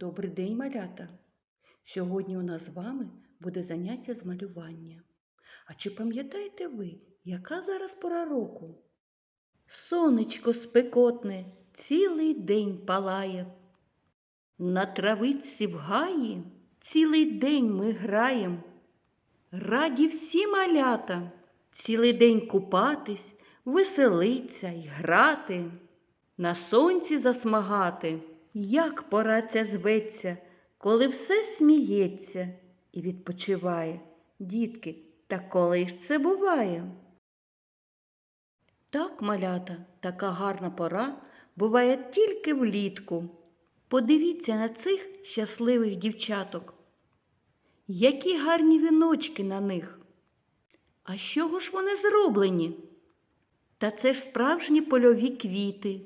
Добрий день, малята! Сьогодні у нас з вами буде заняття з малювання. А чи пам'ятаєте ви, яка зараз пора року? Сонечко спекотне цілий день палає. На травичці в гаї цілий день ми граєм. Раді всі малята цілий день купатись, веселиться й грати, на сонці засмагати. Як пора ця зветься, коли все сміється і відпочиває. Дітки, та коли ж це буває? Так, малята, така гарна пора буває тільки влітку. Подивіться на цих щасливих дівчаток. Які гарні віночки на них. А з чого ж вони зроблені? Та це ж справжні польові квіти.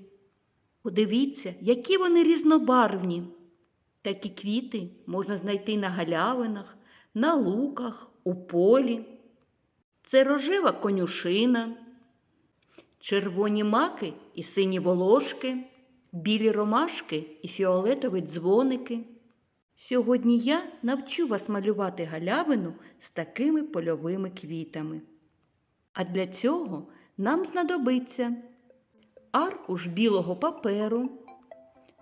Подивіться, які вони різнобарвні. Такі квіти можна знайти на галявинах, на луках, у полі. Це рожева конюшина, червоні маки і сині волошки, білі ромашки і фіолетові дзвоники. Сьогодні я навчу вас малювати галявину з такими польовими квітами. А для цього нам знадобиться аркуш білого паперу,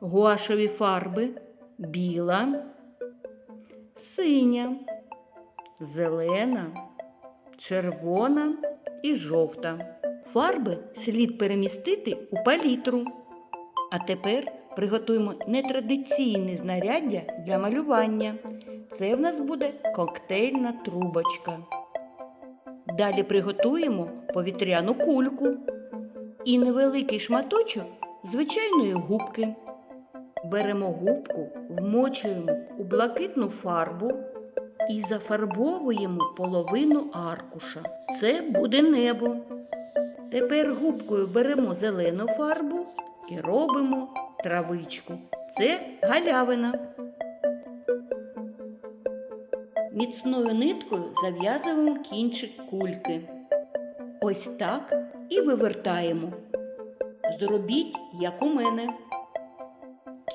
гуашеві фарби, біла, синя, зелена, червона і жовта. Фарби слід перемістити у палітру. А тепер приготуємо нетрадиційне знаряддя для малювання. Це в нас буде коктейльна трубочка. Далі приготуємо повітряну кульку і невеликий шматочок звичайної губки. Беремо губку, вмочуємо у блакитну фарбу і зафарбовуємо половину аркуша. Це буде небо. Тепер губкою беремо зелену фарбу і робимо травичку. Це галявина. Міцною ниткою зав'язуємо кінчик кульки. Ось так і вивертаємо. Зробіть, як у мене.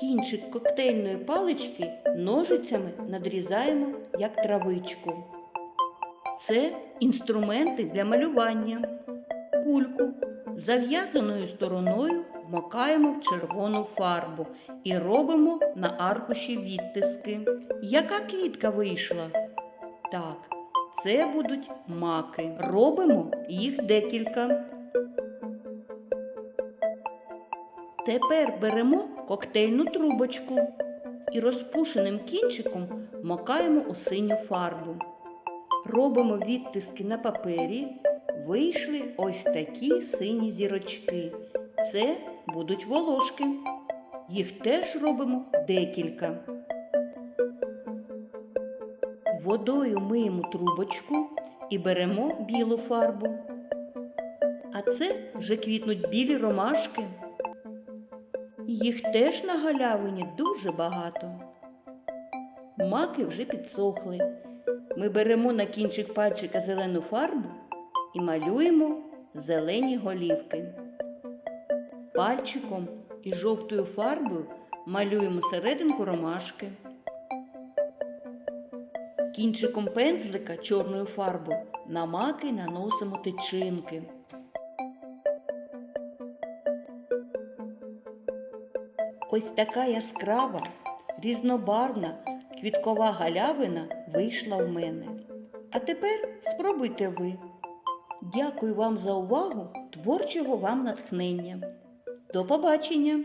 Кінчик коктейльної палички ножицями надрізаємо як травичку. Це інструменти для малювання. Кульку зав'язаною стороною вмокаємо в червону фарбу і робимо на аркуші відтиски. Яка квітка вийшла? Так, це будуть маки. Робимо їх декілька. Тепер беремо коктейльну трубочку і розпушеним кінчиком макаємо у синю фарбу. Робимо відтиски на папері. Вийшли ось такі сині зірочки. Це будуть волошки. Їх теж робимо декілька. Водою миємо трубочку і беремо білу фарбу. А це вже квітнуть білі ромашки. Їх теж на галявині дуже багато. Маки вже підсохли. Ми беремо на кінчик пальчика зелену фарбу і малюємо зелені голівки. Пальчиком і жовтою фарбою малюємо серединку ромашки. Кінчиком пензлика чорною фарбою на маки наносимо тичинки. Ось така яскрава, різнобарвна квіткова галявина вийшла в мене. А тепер спробуйте ви. Дякую вам за увагу, творчого вам натхнення. До побачення!